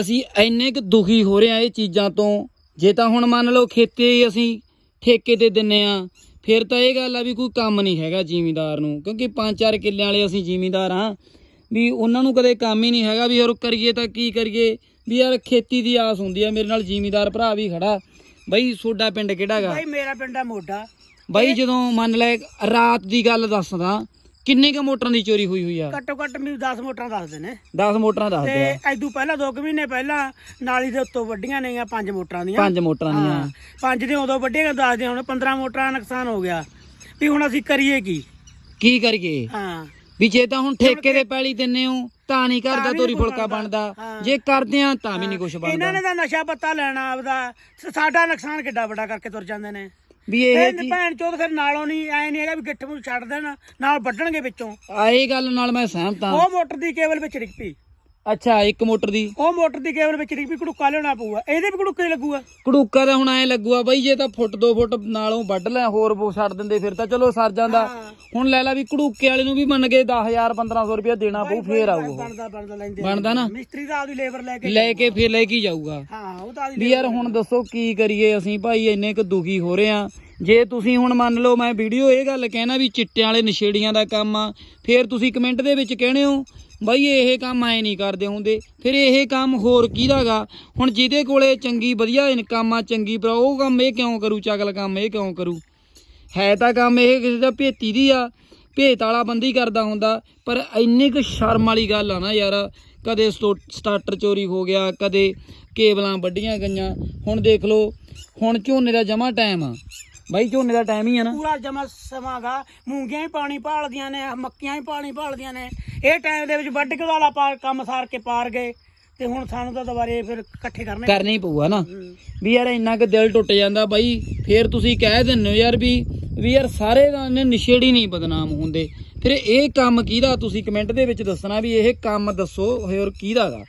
ਅਸੀਂ ਇੰਨੇ ਕੁ ਦੁਖੀ ਹੋ ਰਹੇ ਆ ਇਹ ਚੀਜ਼ਾਂ ਤੋਂ। ਜੇ ਤਾਂ ਹੁਣ ਮੰਨ ਲਓ ਖੇਤੀ ਅਸੀਂ ਠੇਕੇ ਤੇ ਦਿੰਨੇ ਆ ਫਿਰ ਤਾਂ ਇਹ ਗੱਲ ਆ ਵੀ ਕੋਈ ਕੰਮ ਨਹੀਂ ਹੈਗਾ ਜ਼ਿਮੀਂਦਾਰ ਨੂੰ ਕਿਉਂਕਿ ਪੰਜ ਚਾਰ ਕਿੱਲਿਆਂ ਵਾਲੇ ਅਸੀਂ ਜ਼ਿਮੀਂਦਾਰ ਆ ਵੀ ਉਹਨਾਂ ਨੂੰ ਕਦੇ ਕੰਮ ਹੀ ਨਹੀਂ ਹੈਗਾ ਵੀ ਯਾਰ ਕਰੀਏ ਤਾਂ ਕੀ ਕਰੀਏ ਵੀ ਯਾਰ ਖੇਤੀ ਦੀ ਆਸ ਹੁੰਦੀ ਆ ਮੇਰੇ ਨਾਲ ਜ਼ਿਮੀਂਦਾਰ ਭਰਾ ਵੀ ਖੜਾ। ਬਈ ਸੋਡਾ ਪਿੰਡ ਕਿਹੜਾਗਾ ਬਾਈ ਮੇਰਾ ਪਿੰਡ ਆ ਮੋਢਾ। ਬਾਈ ਜਦੋਂ ਮੰਨ ਲੈ ਰਾਤ ਦੀ ਗੱਲ ਦੱਸਦਾ ਕਿੰਨੇ ਕ ਮੋਟਰਾਂ ਦੀ ਚੋਰੀ ਹੋਈ ਹੋਈ ਆ? ਘੱਟੋ ਘੱਟ ਮੈਨੂੰ 10 ਮੋਟਰਾਂ ਦੱਸਦੇ ਨੇ 10 ਮੋਟਰਾਂ ਦੱਸਦੇ ਤੇ ਆ ਐਦੂ ਪਹਿਲਾਂ ਦੋ ਕੁ ਮਹੀਨੇ ਪਹਿਲਾਂ ਨਾਲੀ ਦੇ ਉੱਤੋਂ ਵੱਡੀਆਂ ਨੇਗੀਆਂ ਪੰਜ ਮੋਟਰਾਂ ਦੀਆਂ। ਪੰਜ ਮੋਟਰਾਂ ਦੀਆਂ। ਪੰਜ ਦੇ ਉਦੋਂ ਵੱਡੀਆਂ ਦੱਸਦੇ ਹੁਣ 15 ਮੋਟਰਾਂ ਦਾ ਨੁਕਸਾਨ ਹੋ ਗਿਆ। ਵੀ ਹੁਣ ਅਸੀਂ ਕਰੀਏ ਕੀ? ਕੀ ਕਰੀਏ? ਹਾਂ। ਵੀ ਜੇ ਤਾਂ ਹੁਣ ਠੇਕੇ ਦੇ ਪੈਲੀ ਦਿੰਨੇ ਹੋ ਤਾਂ ਨਹੀਂ ਤਾਂ ਕਰਦਾ ਤੋਰੀ ਫੁਲਕਾ ਬਣਦਾ। ਜੇ ਕਰਦੇ ਆ ਤਾਂ ਵੀ ਨਹੀਂ ਕੁਝ ਇਹਨਾਂ ਬਣਦਾ। ਨੇ ਤਾਂ ਨਸ਼ਾ ਪੱਤਾ ਲੈਣਾ ਆਪਦਾ। ਸਾਡਾ ਨੁਕਸਾਨ ਕਿੱਡਾ ਵੱਡਾ ਕਰਕੇ ਤੁਰ ਜਾਂਦੇ ਨੇ। ਵੀ ਇਹ ਇਹ ਜੀ ਭੈਣ ਚੋਦ ਫਿਰ ਨਾਲੋਂ ਨਹੀਂ ਐ ਨਹੀਂ ਹੈਗਾ ਵੀ ਗਿੱਠ ਨੂੰ ਛੱਡ ਦੇਣ ਨਾਲ ਵੱਢਣਗੇ ਵਿੱਚੋਂ। ਆ ਇਹ ਗੱਲ ਨਾਲ ਮੈਂ ਸਹਿਮਤ ਹਾਂ। ਉਹ ਮੋਟਰ ਦੀ ਕੇਬਲ ਵਿੱਚ ਪਈ। ਅੱਛਾ ਇੱਕ ਮੋਟਰ ਦੀ। ਉਹ ਮੋਟਰ ਦੀ ਕੇਬਲ ਵਿੱਚ ਪਈ ਕੜੂਕਾ ਲਿਆਉਣਾ ਪਊਗਾ। ਇਹਦੇ ਵੀ ਕੜੂਕਾ ਹੀ ਲੱਗੂਗਾ। ਕੜੂਕਾ ਤਾਂ ਹੁਣ ਐ ਲੱਗੂਆ ਬਾਈ ਜੇ ਤਾਂ ਫੁੱਟ ਦੋ ਫੁੱਟ ਨਾਲੋਂ ਵੱਢ ਲੈ ਹੋਰ ਬੋ ਛੱਡ ਦਿੰਦੇ ਫਿਰ ਤਾਂ ਚਲੋ ਸਰ ਜਾਂਦਾ। ਹੁਣ ਲੈ ਲੈ ਵੀ ਕੜੂਕੇ ਵਾਲੇ ਨੂੰ ਵੀ ਮੰਨ ਕੇ 10000 1500 ਰੁਪਇਆ ਦੇਣਾ ਪਊ ਫੇਰ ਆਊ ਉਹ। ਬਣਦਾ ਬਣਦਾ ਲੈਂਦੇ ਬਣਦਾ ਨਾ? ਮਿਸਤਰੀ ਦਾ ਆਪਦੀ ਲੇਬਰ ਲੈ ਕੇ ਲੈ ਕੇ ਫਿਰ ਲੈ ਕੇ ਜਾਊਗਾ। ਹਾਂ ਉਹ ਤਾਂ ਵੀ ਯਾਰ ਹੁਣ ਦੱਸੋ ਕੀ ਕਰੀਏ ਅਸੀਂ ਭਾਈ ਇੰਨੇ ਕੁ ਦੁਖੀ ਹੋ ਰਹੇ ਆ। ਜੇ ਤੁਸੀਂ ਹੁਣ ਮੰਨ ਲਓ ਮੈਂ ਵੀਡੀਓ ਇਹ ਗੱਲ ਕਹਿਣਾ ਵੀ ਚਿੱਟਿਆਂ ਵਾਲੇ ਨਸ਼ੇੜੀਆਂ ਦਾ ਕੰਮ ਆ, ਫਿਰ ਤੁਸੀਂ ਕਮੈਂਟ ਦੇ ਵਿੱਚ ਕਹਿਣੇ ਹੋ, ਬਾਈ ਇਹ ਕੰਮ ਐ ਨਹੀਂ ਕਰਦੇ ਹੁੰਦੇ, ਫਿਰ ਇਹ ਕੰਮ ਹੋਰ ਕਿਹਦਾਗਾ ਹੁਣ ਜਿਹਦੇ ਕੋਲੇ ਚੰਗੀ ਵਧੀਆ ਇਨਕਮ ਆ, ਚੰਗੀ ਪਰ ਉਹ ਕੰਮ ਇਹ ਕਿਉਂ ਕਰੂ, ਚਗਲ ਕੰਮ ਇਹ ਕਿਉਂ ਕਰੂ? ਹੈ ਤਾਂ ਕੰਮ ਇਹ ਕਿਸੇ ਦਾ ਭੇਤੀ ਦੀ ਆ, ਭੇਤ ਵਾਲਾ ਬੰਦੀ ਕਰਦਾ ਹੁੰਦਾ, ਪਰ ਇੰਨੀ ਕੁ ਸ਼ਰਮ ਵਾਲੀ ਗੱਲ ਆ ਨਾ ਯਾਰ, ਕਦੇ ਸਟੋ- ਸਟਾਰਟਰ ਚੋਰੀ ਹੋ ਗਿਆ, ਕਦੇ ਕੇਬਲਾਂ ਵੱਡੀਆਂ ਗਈਆਂ, ਹੁਣ ਦੇਖ ਲਓ, ਹੁਣ ਝੋਨੇ ਦਾ ਜਮਾ ਟਾਈਮ ਆ। ਬਾਈ ਝੋਨੇ ਦਾ ਟਾਈਮ ਹੀ ਆ ਨਾ। ਪੂਰਾ ਜਮਾ ਸਮਾਗਾ ਮੂੰਗੀਆਂ ਹੀ ਪਾਣੀ ਭਾਲਦੀਆਂ ਨੇ ਮੱਕੀਆਂ ਹੀ ਪਾਣੀ ਭਾਲਦੀਆਂ ਨੇ। ਇਹ ਟਾਈਮ ਦੇ ਵਿੱਚ ਵੱਢ ਕੇ ਵਾਲਾ ਪਾਰ ਕੰਮ ਸਾਰ ਕੇ ਪਾਰ ਗਏ। ਤੇ ਹੁਣ ਸਾਨੂੰ ਤਾਂ ਦੁਬਾਰੇ ਫਿਰ ਇਕੱਠੇ ਕਰਨੇ ਕਰਨਾ ਹੀ ਪਊਗਾ ਨਾ। ਹੂੰ। ਵੀ ਯਾਰ ਇੰਨਾ ਕੁ ਦਿਲ ਟੁੱਟ ਜਾਂਦਾ ਬਾਈ। ਫੇਰ ਤੁਸੀਂ ਕਹਿ ਦਿੰਦੇ ਹੋ ਯਾਰ ਵੀ ਵੀ ਯਾਰ ਸਾਰੇ ਦਾ ਨੇ ਨਸ਼ੇੜੀ ਨਹੀਂ ਬਦਨਾਮ ਹੁੰਦੇ। ਫਿਰ ਇਹ ਕੰਮ ਕਿਹਦਾ? ਤੁਸੀਂ ਕਮੈਂਟ ਦੇ ਵਿੱਚ ਦੱਸਣਾ ਵੀ ਇਹ ਕੰਮ ਦੱਸੋ ਹੋਰ ਕਿਹਦਾ ਗਾ?